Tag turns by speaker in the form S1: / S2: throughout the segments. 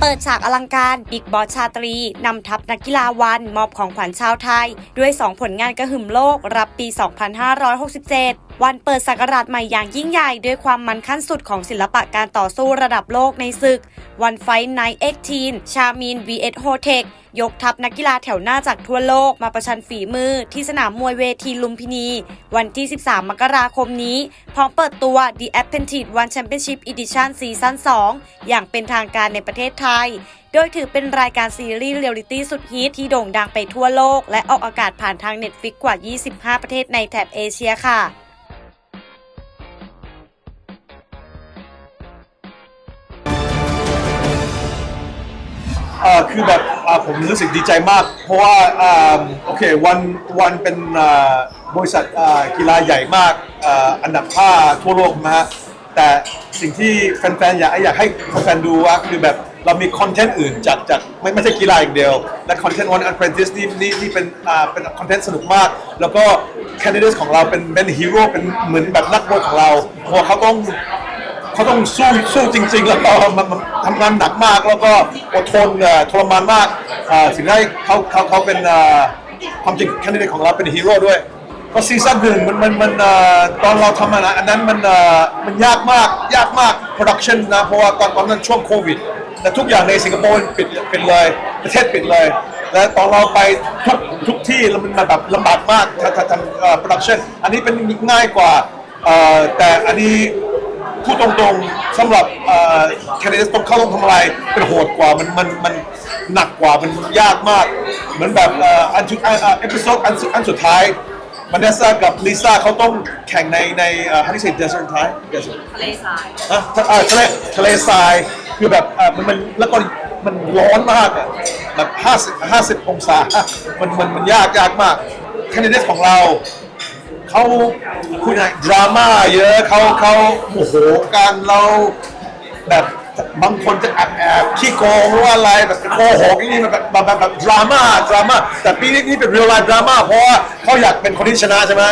S1: เปิดฉากอลังการบิ๊กบอสชาตรีนำทัพนักกีฬาวันมอบของขวัญชาวไทย ด้วย 2 ผลงานกระหึ่มโลกรับปี 2567วันเปิดศักราชใหม่อย่างยิ่งใหญ่ ด้วยความมันขั้นสุดของศิลปะการต่อสู้ระดับโลกในศึก วันไฟไนเอ็กทีนชามีน vs โฮเทคยกทัพนักกีฬาแถวหน้าจากทั่วโลกมาประชันฝีมือที่สนามมวยเวทีลุมพินี วันที่ 13 มกราคมนี้ พร้อมเปิดตัว The Apprentice One Championship Edition ซีซั่น2อย่างเป็นทางการในประเทศไทย โดยถือเป็นรายการซีรีส์เรียลลิตี้สุดฮิตที่โด่งดังไปทั่วโลก และออกอากาศผ่านทาง Netflix กว่า 25 ประเทศในแถบเอเชียค่ะ
S2: อ่อคือแบบอ่าผมรู้สึกดีใจมาก เพราะว่าอ่าโอเควันวันเป็นอ่าบริษัทอ่ากีฬาใหญ่มากอ่าอันดับห้าทั่วโลกนะฮะแต่สิ่งที่แฟนๆอยากอยากให้แฟนๆดูว่าคือแบบเรามีคอนเทนต์อื่นจากจากไม่ไม่ใช่กีฬาอย่างเดียว และคอนเทนต์วันอันเ r รนติสนี่นี่นี่เป็นอ่าเป็นคอนเทนต์สนุกมาก แล้วก็แคนดิเดตของเราเป็นเป็นฮีโร่เป็นเหมือนแบบนักมวยของเราเพราะเขาต้อง เขาต้องสู้สู้จริง ๆ แล้วก็มันทำงานหนักมากแล้วก็อดทนอ่อทรมานมากอ่อถึงได้เขาเขาเขาเป็นความจริงแคนดิเดตของเราเป็นฮีโร่ด้วยก็ซีซั่นหนึ่งมันมันมันอ่อตอนเราทำอะนะอันนั้นมันอ่อมันยากมากยากมากโปรดักชันนะเพราะว่าตอนตอนนั้นช่วงโควิดแต่ทุกอย่างในสิงคโปร์ปิดปิดเลยประเทศปิดเลย และตอนเราไปทุกทุกที่แล้วมันแบบลำบากมากถ้าถ้าทำโปรดักชันอันนี้เป็นง่ายกว่าอ่อแต่อันนี้ พูดตรงๆสำหรับแคนดิเดตต้องเข้าต้องทำอะไรเป็นโหดกว่ามันมันมันหนักกว่ามันยากมาก เหมือนแบบเอ่ออันชุดเอพิโซดอันสุดอันสุดท้ายมันเดซ่ากับลิซ่าเขาต้องแข่งในในเอ่อ how do you say desert ท้าย desert
S3: ทะเลทราย
S2: อะทะอ่าทะเลทะเลทรายคือแบบอ่ามันมันแล้วก็มันร้อนมากอะแบบห้าสิบห้าสิบองศามันมันมันยากยากมากแคนดิเดตของเรา เขาคุณอะดราม่าเยอะเขาเขาโมโหกันเราแบบบางคนจะแอบแอบขี้โกงหรือว่าอะไรแบบโกหกนี่มันแบบแบบแบบดราม่าดราม่าแต่ปีนี้นี่เป็นเรียลไลฟ์ดราม่าเพราะว่าเขาอยากเป็นคนที่ชนะใช่ไหม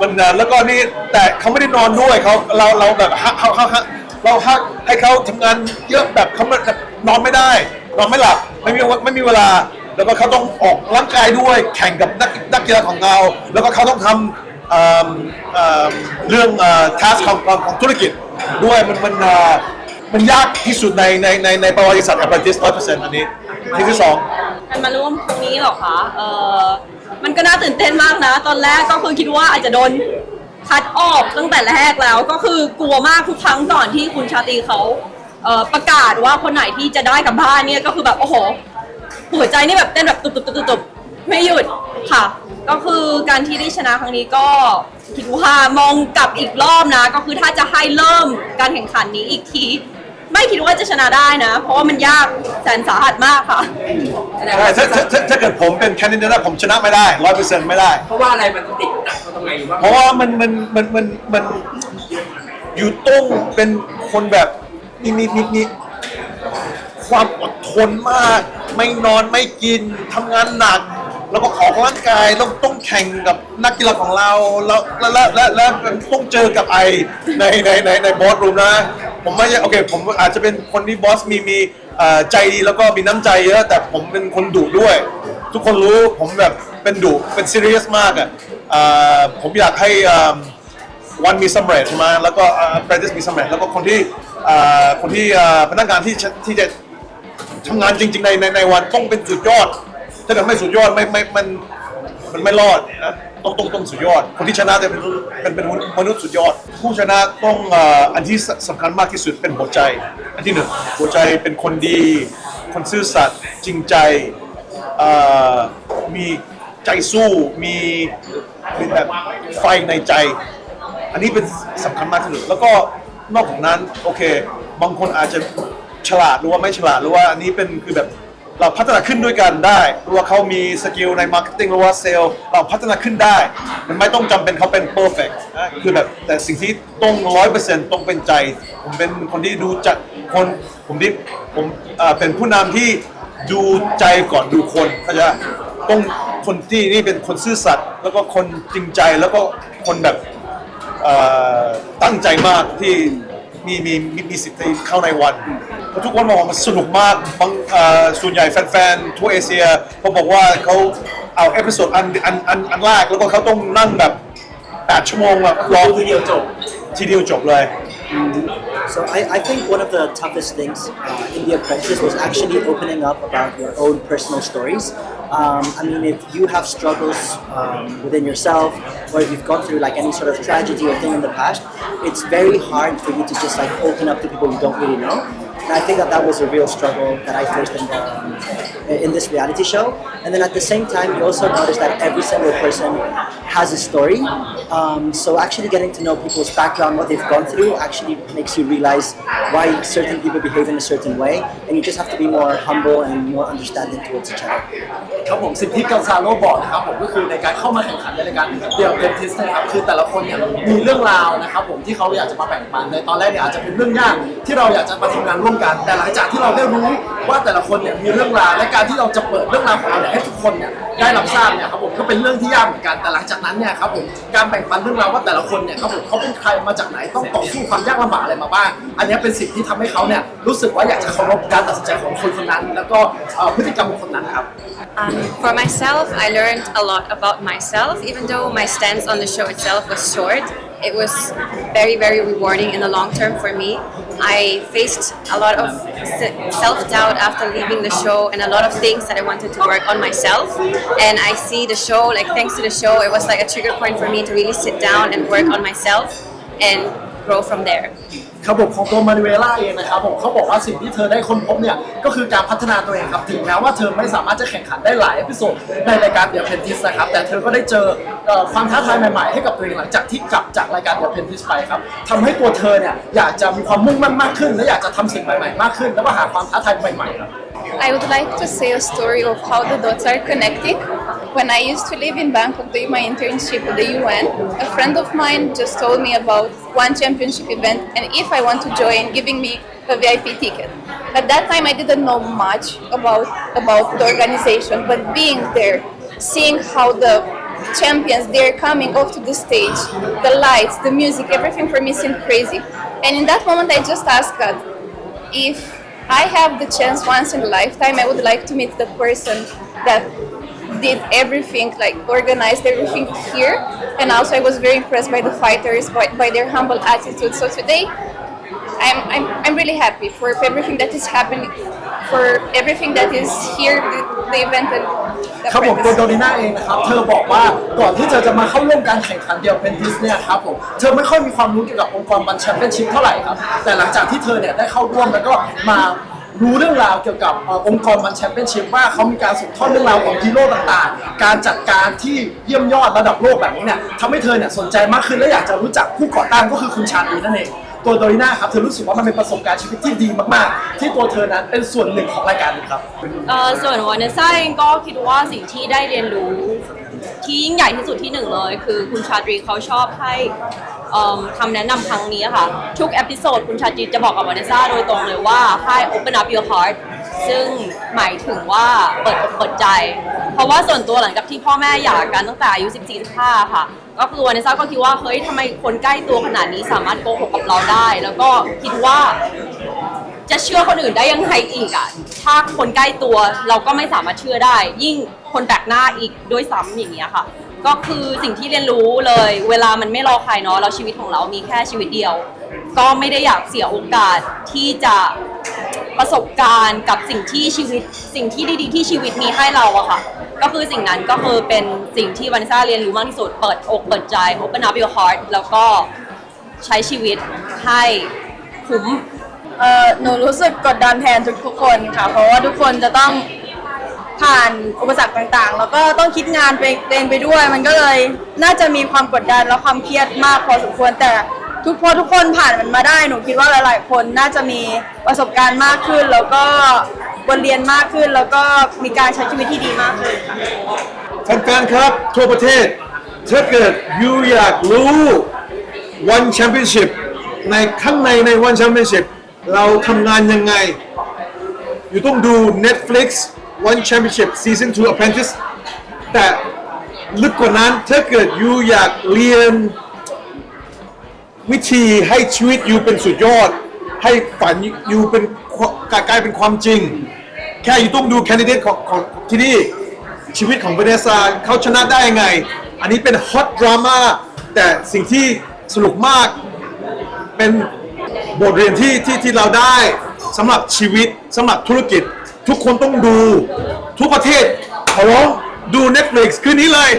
S2: มันอะแล้วก็นี่แต่เขาไม่ได้นอนด้วยเขาเราเราแบบฮะเขาเขาฮะเราฮักให้เขาทำงานเยอะแบบเขาไม่แบบนอนไม่ได้นอนไม่หลับไม่มีไม่มีเวลาแล้วก็เขาต้องออกร่างกายด้วยแข่งกับนักนักกีฬาของเรา แล้วก็เขาต้องทำ เอ่อเอ่อเรื่องทัสของของของธุรกิจด้วยมันมันเอ่อมันยากที่สุดในในในในประวัติศาสตร์ apprentice ร้อยเปอร์เซ็นต์อันนี้ที่ที่สอง
S3: การมาร่วมครั้งนี้เหรอคะ เออมันก็น่าตื่นเต้นมากนะ ตอนแรกก็คือคิดว่าอาจจะโดนคัดออกตั้งแต่แรกแล้ว ก็คือกลัวมากทุกครั้งก่อนที่คุณชาตรีเขาเอ่อประกาศว่าคนไหนที่จะได้กลับบ้านเนี่ยก็คือแบบโอ้โห หัวใจนี่แบบเต้นแบบตุบตุบตุบตุบตุบไม่หยุดค่ะ ก็คือการที่ได้ชนะครั้งนี้ก็คิดว่ามองกลับอีกรอบนะ ก็คือถ้าจะให้เริ่มการแข่งขันนี้อีกที ไม่คิดว่าจะชนะได้นะ เพราะว่ามันยากแสนสาหัสมากค่ะ
S2: ใช่ถ้าถ้าถ้าถ้าเกิดผมเป็นแคนดิเดตผมชนะไม่ได้ร้อยเปอร์เซ็นต์ไม่ได้
S4: เพราะว่าอะไรมันติดหนักตรงไหนหรือว่า
S2: เพราะว่ามันมันมันมันมันอยู่ต้องเป็นคนแบบมีมีมีมีความอดทนมาก ไม่นอนไม่กินทำงานหนัก แล้วก็ออกกำลังกายต้องต้องแข่งกับนักกีฬาของเราแล้วและและและและต้องเจอกับไอในในในในบอสรูมนะ ผมไม่ใช่โอเคผมอาจจะเป็นคนที่บอสมีมีเอ่อใจดีแล้วก็มีน้ำใจเยอะ แต่ผมเป็นคนดุด้วย ทุกคนรู้ผมแบบเป็นดุเป็นซีเรียสมากอะเอ่อผมอยากให้เอิ่ม วันมีสำเร็จใช่ไหมแล้วก็แปรติสมีสำเร็จแล้วก็คนที่เอ่อคนที่เอ่อพนักงานที่จะที่จะทำงานจริง ๆ ในในในวันต้องเป็นสุดยอด ถ้าเกิดไม่สุดยอดไม่ไม่มันมันไม่รอดนะต้องต้องต้องสุดยอด คนที่ชนะจะเป็นเป็นเป็นมนุษย์สุดยอด ผู้ชนะต้องอันที่สสำคัญมากที่สุดเป็นหัวใจ อันที่หนึ่งหัวใจเป็นคนดี คนซื่อสัตย์จริงใจมีใจสู้มีมีแบบไฟในใจ อันนี้เป็นสำคัญมากที่สุดแล้วก็นอกจากนั้นโอเค บางคนอาจจะฉลาดหรือว่าไม่ฉลาดหรือว่าอันนี้เป็นคือแบบ เราพัฒนาขึ้นด้วยกันได้รือว่าเขามีสกิลในมาร์เก็ตติ้งหรือว่าเซลล์เราพัฒนาขึ้นได้ มันไม่ต้องจำเป็นเขาเป็นเพอร์เฟกต์คือแบบแต่สิ่งที่ต้องร้อยเปอร์เซ็นต์ต้องเป็นใจ ผมเป็นคนที่ดูจัดคนผมที่ผมเป็นผู้นำที่ดูใจก่อนดูคนเข้าใจต้องคนที่นี่เป็นคนซื่อสัตย์แล้วก็คนจริงใจแล้วก็คนแบบตั้งใจมากที่ มีมีมีมีสิทธิ์ที่เข้าในวันเพราะทุกคนบอกว่ามันสนุกมากบางเอ่อส่วนใหญ่แฟนๆทั่วเอเชียเขาบอกว่าเขาเอาเอพิโซดอันอันอันอันแรกแล้วก็เขาต้องนั่งแบบ8ชั่วโมงแบบรอ
S4: ทีเดียวจบ
S2: ทีเดียวจบเลย
S5: So I, I think one of the toughest things uh, in The Apprentice was actually opening up about your own personal stories. Um, I mean, if you have struggles um, within yourself, or if you've gone through like any sort of tragedy or thing in the past, it's very hard for you to just like open up to people you don't really know. And I think that that was a real struggle that I faced in, the, in this reality show. And then at the same time, you also notice that every single person has a story. Um, so actually getting to know people's background, what they've gone through, actually makes you realize why certain people behave in a certain way. And you just have to be more humble and more understanding towards each other.
S6: ครับผมสิ่งที่กัลซาโลบอกนะครับผมก็คือในการเข้ามาแข่งขันในรายการเดียวเต็มทิสนะครับคือแต่ละคนเนี่ยมีเรื่องราวนะครับผมที่เขาอยากจะมาแบ่งปันในตอนแรกเนี่ยอาจจะเป็นเรื่องยากที่เราอยากจะมาทำงานร่วม มกัน แต่หลังจากที่เราได้รู้ว่าแต่ละคนเนี่ยมีเรื่องราวและการที่เราจะเปิดเรื่องราวของเราเนี่ยให้ทุกคนเนี่ยได้รับทราบเนี่ยครับผมก็เป็นเรื่องที่ยากเหมือนกันแต่หลังจากนั้นเนี่ยครับผมการแบ่งปันเรื่องราวว่าแต่ละคนเนี่ยครับผมเขาเป็นใครมาจากไหนต้องต่อสู้ความยากลำบากอะไรมาบ้างอันนี้เป็นสิ่งที่ทำให้เขาเนี่ยรู้สึกว่าอยากจะเคารพการตัดสินใจของคนคนนั้น แล้วก็เอ่อพฤติกรรมของคนนั้นครับ
S7: Um, for myself, I learned a lot about myself, even though my stance on the show itself was short. It was very, very rewarding in the long term for me. I faced a lot of self doubt after leaving the show and a lot of things that I wanted to work on myself. And I see the show, like, thanks to the show, it was like a trigger point for me to really sit down and work on myself and grow from there.
S6: ครับผมของตัวมาริเวล่าเองนะครับผมเขาบอกว่าสิ่งที่เธอได้ค้นพบเนี่ยก็คือการพัฒนาตัวเองครับถึงแม้ว่าเธอไม่สามารถจะแข่งขันได้หลายเอพิโซดในรายการเดีย p เพนทิสนะครับแต่เธอก็ได้เจอเอ่อความท้าทายใหม่ๆให้กับตัวเองหลังจากที่กลับจากรายการเดีย p เพนทิสไปครับทำให้ตัวเธอเนี่ยอยากจะมีความมุ่งมั่นมากขึ้น และอยากจะทำสิ่งใหม่ๆมากขึ้น แล้วก็หาความท้าทายใหม่ๆครับ
S8: I would like to say a story of how the dots are connected. When I used to live in Bangkok doing my internship at the UN, a friend of mine just told me about one championship event and if I want to join, giving me a VIP ticket. At that time, I didn't know much about about the organization, but being there, seeing how the champions they're coming off to the stage, the lights, the music, everything for me seemed crazy. And in that moment, I just asked God, if I have the chance once in a lifetime, I would like to meet the person that did everything, like organized everything here. And also, I was very impressed by the fighters, by, by their humble attitude. So today, I'm, I'm, I'm really happy for everything that is happening, for everything that is here, the, the event and the
S6: ครับผมตัว
S8: apprentice.
S6: โดนิน่าเองนะครับ เธอบอกว่าก่อนที่เธอจะมาเข้าร่วมการแข่งขันเดียวเพนทิสเนี่ยครับผม เธอไม่ค่อยมีความรู้เกี่ยวกับองค์กรบันแชมเปี้ยนชิพเท่าไหร่ครับ แต่หลังจากที่เธอเนี่ยได้เข้าร่วมแล้วก็มา รู้เรื่องราวเกี่ยวกับเอ่อองค์กรบันแชมเปี้ยนชิพว่าเขามีการสืบทอดเรื่องราวของฮีโร่ต่างๆ การจัดการที่เยี่ยมยอดระดับโลกแบบนี้เนี่ยทำให้เธอเนี่ยสนใจมากขึ้นและอยากจะรู้จักผู้ก่อตั้งก็คือคุณชาลีนั่นเอง ตัวโดนิน่าครับเธอรู้สึกว่ามันเป็นประสบการณ์ชีวิตที่ดีมากๆ ที่ตัวเธอนั้นเป็นส่วนหนึ่งของรายการนี้ครับ
S3: เอ่อส่วนวานเนซ่าเองก็คิดว่าสิ่งที่ได้เรียนรู้ ที่ยิ่งใหญ่ที่สุดที่หนึ่งเลย คือคุณชาตรีเขาชอบให้ เอิ่มคำแนะนำครั้งนี้ค่ะ ทุกเอพิโซดคุณชาตรีจะบอกกับวานเนซ่าโดยตรงเลยว่าให้ open up your heart ซึ่งหมายถึงว่าเปิดอกเปิดใจ เพราะว่าส่วนตัวหลังจากที่พ่อแม่หย่ากันตั้งแต่อายุ 14-15 ค่ะ ก็คือวานเนซ่าก็คิดว่าเฮ้ยทำไมคนใกล้ตัวขนาดนี้สามารถโกหกกับเราได้ แล้วก็คิดว่าจะเชื่อคนอื่นได้ยังไงอีกอะ ถ้าคนใกล้ตัวเราก็ไม่สามารถเชื่อได้ ยิ่งคนแปลกหน้าอีกด้วยซ้ำอย่างเงี้ยค่ะ ก็คือสิ่งที่เรียนรู้เลย เวลามันไม่รอใครเนาะเราชีวิตของเรามีแค่ชีวิตเดียว ก็ไม่ได้อยากเสียโอกาสที่จะประสบการณ์กับสิ่งที่ชีวิต สิ่งที่ดีๆ ที่ชีวิตมีให้เราอะค่ะ ก็คือสิ่งนั้นก็คือเป็นสิ่งที่วานิซ่าเรียนรู้มากที่สุดเปิดอกเปิดใจ open up your heart แล้วก็ใช้ชีวิตให้คุ้ม
S9: เออหนูรู้สึกกดดันแทนทุกๆคนค่ะ เพราะว่าทุกคนจะต้อง ผ่านอุปสรรคต่างๆ แล้วก็ต้องคิดงานไปเองไปด้วย มันก็เลยน่าจะมีความกดดันและความเครียดมากพอสมควรแต่ทุกพอทุกคนผ่านมันมาได้หนูคิดว่าหลาย ๆ คนน่าจะมีประสบการณ์มากขึ้น แล้วก็บทเรียนมากขึ้น แล้วก็มีการใช้ชีวิตที่ดีมากขึ้นค่ะ
S2: แฟนๆครับทั่วประเทศถ้าเกิดยูอยากรู้ One Championship ในข้างในใน One Championship เราทำงานยังไง อยู่ต้องดู Netflix One Championship Season 2 Apprentice แต่ลึกกว่านั้นถ้าเกิดยูอยากเรียนวิธีให้ชีวิตอยู่เป็นสุดยอด ให้ฝันอยู่เป็นกลายเป็นความจริง แค่อยู่ต้องดูแคนดิเดตของของที่นี่ชีวิตของเวเนซาเขาชนะได้ยังไง อันนี้เป็นฮอตดราม่าแต่สิ่งที่สนุกมากเป็นบทเรียนที่ที่ที่เราได้สำหรับชีวิตสำหรับธุรกิจ ทุกคนต้องดู ทุกประเทศขอร้องดู Netflix คืนนี้เลย